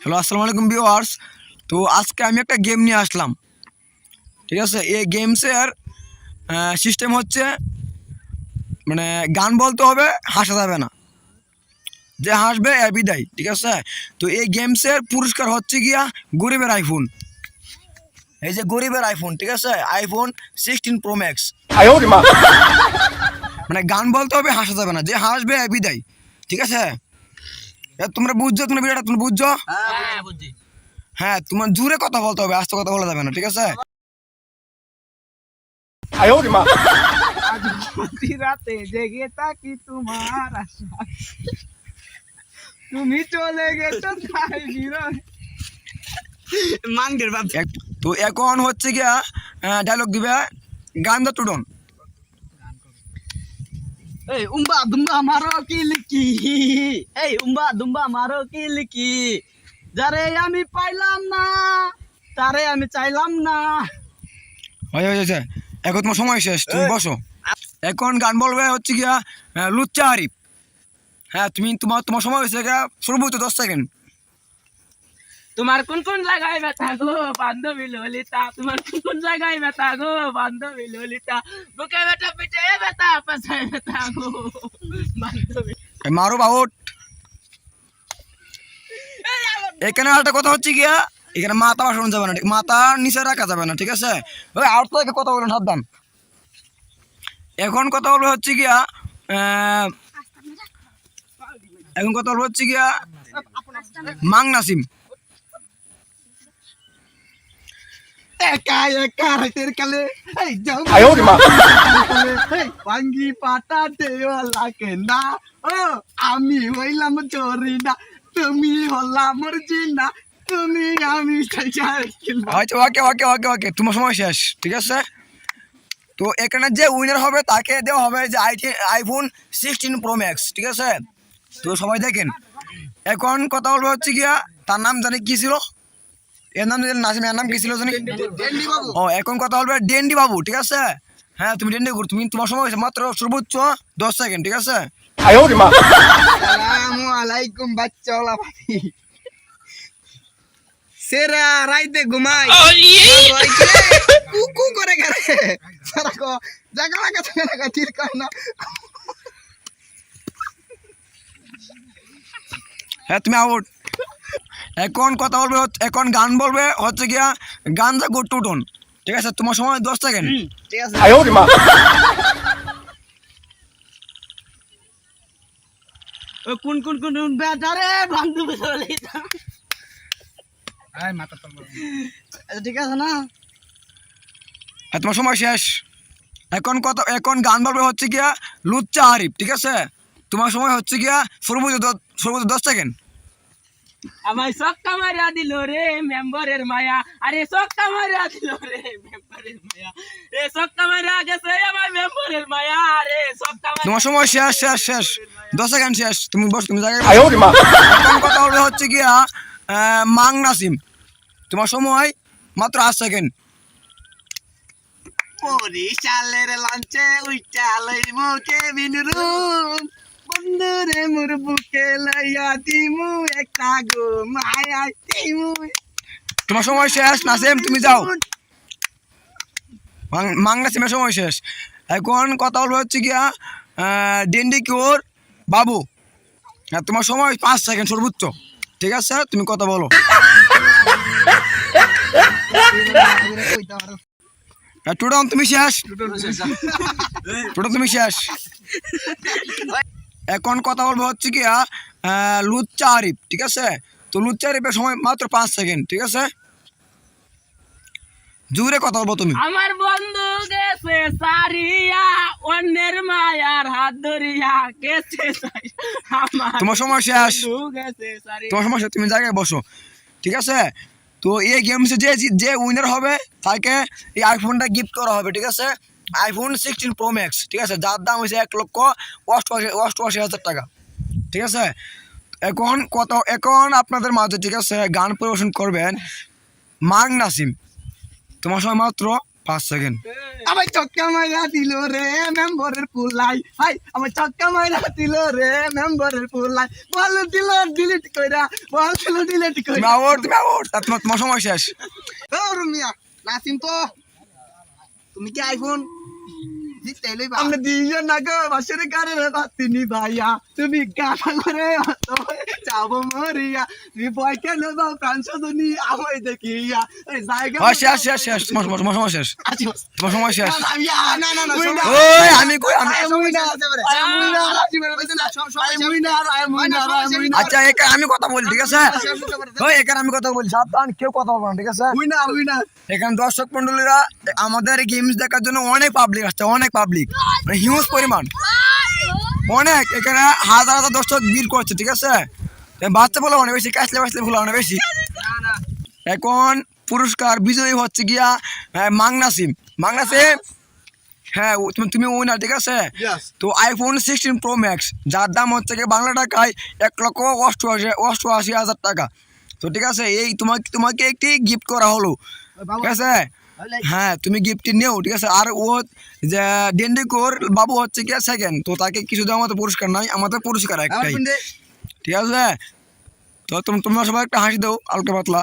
Hello আসসালামু আলাইকুম viewers তো আজকে আমি একটা গেম নিয়ে আসলাম। ঠিক আছে? এই গেমসের সিস্টেম হচ্ছে মানে গান বলতে হবে হাসা যাবে না। যে হাসবে এ বিদায় ঠিক আছে? তো এই গেমসের পুরস্কার হচ্ছে গিয়া গরিবের আইফোন এই যে গরিবের আইফোন ঠিক আছে? আইফোন সিক্সটিন প্রো ম্যাক্স মানে গান বলতে হবে হাসা যাবে না। যে হাসবে এ বিদায় ঠিক আছে? তোমরা বুঝছ তুমি ভিডিওটা তুমি বুঝছ? হ্যাঁ তোমার জুড়ে কথা বলতে হবে আস্তে কথা বলা যাবে না ঠিক আছে? রাতে জেগে থাকি তোমার তুমি চলে গেছো তাই বাপ। তো এখন হচ্ছে গিয়া ডায়লগ দিবে গান্দা টুডন। এই উম্বা দুম্বা মারো কি লিখি এই উম্বা দুম্বা মারো কি লিখি যারে আমি পাইলাম না তারে আমি চাইলাম না হয়ে হয়েছে এখন তোমার সময় শেষ তুমি বসো। এখন গান বলবে হচ্ছে গিয়া লুচ্চা আরিফ। হ্যাঁ তুমি তোমার তোমার সময় হয়েছে গিয়া সর্বোচ্চ দশ সেকেন্ড তোমার কোন কোন জায়গায় ব্যথা গো? বান্ধবী ললিতা, তোমার কোন কোন জায়গায় ব্যথা গো? বান্ধবী ললিতা, বুকে ব্যথা, পিঠে ব্যথা পাশায় ব্যথা গো। বান্ধবী। মারো বাউট এখানে একটা কথা হচ্ছে গিয়া, এখানে মাথা বাসানো যাবে না মাথা নিচে রাখা যাবে না, ঠিক আছে? ওই আউট থেকে কথা বলেন, সাবধান। এখন কথা বলবে হচ্ছে গিয়া এখন কথা বলবে হচ্ছে গিয়া মাং একা একা হাইটের কালে। এই আমি হইলাম চরিনা তুমি তুমি আমি আচ্ছা ওকে ওকে ওকে ওকে। তোমার সময় শেষ ঠিক আছে? তো এখানে যে উইনার হবে তাকে দেওয়া হবে যে I iPhone sixteen pro max ঠিক আছে? তো সবাই দেখেন। এখন কথা বলব হচ্ছে গিয়া তার নাম জানি কি ছিল? হ্যাঁ তুমি ডেন্ডি তুমি তোমার সময় মাত্র দশ সেকেন্ড ঠিক আছে? সেরা ঘুমাই। oh, করে গেছে হ্যাঁ তুমি আউট এখন কথা বলবে এখন গান বলবে হচ্ছে গিয়া গান যা গুড টুটন ঠিক আছে? তোমার সময় দশ সেকেন্ড। ঠিক আছে। তোমার সময় শেষ। এখন কত এখন গান বলবে হচ্ছে গিয়া লুচ্চা আরিফ ঠিক আছে? তোমার সময় হচ্ছে গিয়া সর্বোচ্চ সর্বোচ্চ দশ সেকেন্ড। আমায় সক্কা মারিয়া দিল রে মেম্বরের মায়া। আরে সক্কা মারিয়া দিল রে মেম্বরের মায়া। রে সক্কা মারিয়া গেছে আমার মেম্বরের মায়া। রে সক্কা তোমার সময় শেষ শেষ শেষ। দশ সেকেন্ড শেষ। তুমি বস তুমি জায়গায় কথা হবে হচ্ছে কি মাং নাসিম। তোমার সময় মাত্র আট সেকেন্ড। মরিশালের লাঞ্চে উইটা লইমো কেবিন রুম। বন্ধুরে মোর বুকে লইয়া দিমু একটা গো মায়া দিমু তোমার সময় শেষ? নাসিম তুমি যাও। মাং- মাং নাসিমের সময় শেষ। এখন কথা বলবে হচ্ছে গিয়া ডেন্ডি কিওর বাবু। হ্যাঁ তোমার সময় পাঁচ সেকেন্ড সর্বোচ্চ। ঠিক আছে? তুমি কথা বলো। টুডন তুমি শেষ? টুডন তুমি শেষ? এখন কথা বলব হচ্ছে কি লুচ্চা আরিফ ঠিক আছে? তো লুচ্চা আরিফের সময় মাত্র পাঁচ সেকেন্ড ঠিক আছে? জোরে কথা বলব তুমি। আমার বন্ধু গেছে সারিয়া অন্যের মায়ার হাত ধরিয়া গেছে। তোমার সময় শেষ। তোমার সময় শেষ, তুমি জায়গায় বসো ঠিক আছে? তো এই গেমসে যে যে উইনার হবে তাকে এই আইফোনটা গিফট করা হবে ঠিক আছে? আইফোন সিক্সটিন প্রো ম্যাক্স ঠিক আছে? যার দাম হয়েছে এক লক্ষ অষ্টআশি অষ্টআশি হাজার টাকা ঠিক আছে? এখন কত এখন আপনাদের মাঝে ঠিক আছে গান পরিবেশন করবেন মাং নাসিম তোমার সময় মাত্র পাঁচ সেকেন্ড। আমার চক্কা মাইরা দিল রে মেম্বরের পুলাই। হাই আমার চক্কা মাইরা দিল রে মেম্বরের পুলাই। বল দিল ডিলিট কইরা বল দিল ডিলিট কইরা। আউট তুমি আউট তোমার সময় শেষ। ও রুমিয়া নাসিম তো। তুমি কি আইফোন? না গো বাসের বাতিনি ভাইয়া তুমি গানা করে যাব মরিয়া। তুমি বয় কেন বা প্রাণ সদনী আমায় দেখিয়া। এই জায়গা শেষ শেষ শেষ। তোমার তোমার- তোমার সময় শেষ। আচ্ছা। তোমার সময় শেষ। না না না ওই আমি কই আমি আচ্ছা এখানে আমি কথা বলি ঠিক আছে? ওই এখানে আমি কথা বলি সাবধান কেউ কথা বলব না ঠিক আছে? এখানে দর্শক মন্ডলীরা আমাদের গেমস দেখার জন্য অনেক পাবলিক আসছে অনেক পাবলিক মানে হিউজ পরিমাণ। অনেক এখানে হাজার হাজার দর্শক ভিড় করছে ঠিক আছে? বাচ্চা বলে অনেক বেশি কাছলে বাঁচলে ভুলে অনেক বেশি। এখন পুরস্কার বিজয়ী হচ্ছে গিয়া মাংনাসিম মাংনাসিম হ্যাঁ তুমি উইনার ঠিক আছে? তো আইফোন সিক্সটিন প্রো ম্যাক্স যার দাম হচ্ছে গিয়ে বাংলা টাকায় এক লক্ষ অষ্টআশি অষ্টআশি হাজার টাকা। তো ঠিক আছে এই তোমাকে তোমাকে একটি গিফট করা হলো। ঠিক আছে? হ্যাঁ তুমি গিফটটি নেও ঠিক আছে আর ও যে ডেন্ডিকোর বাবু হচ্ছে কি সেকেন্ড তো তাকে কিছু দেওয়া আমাদের পুরস্কার নয় আমাদের পুরস্কার একটাই ঠিক আছে তো তোমরা সবাই একটা হাসি দাও আলকা পাতলা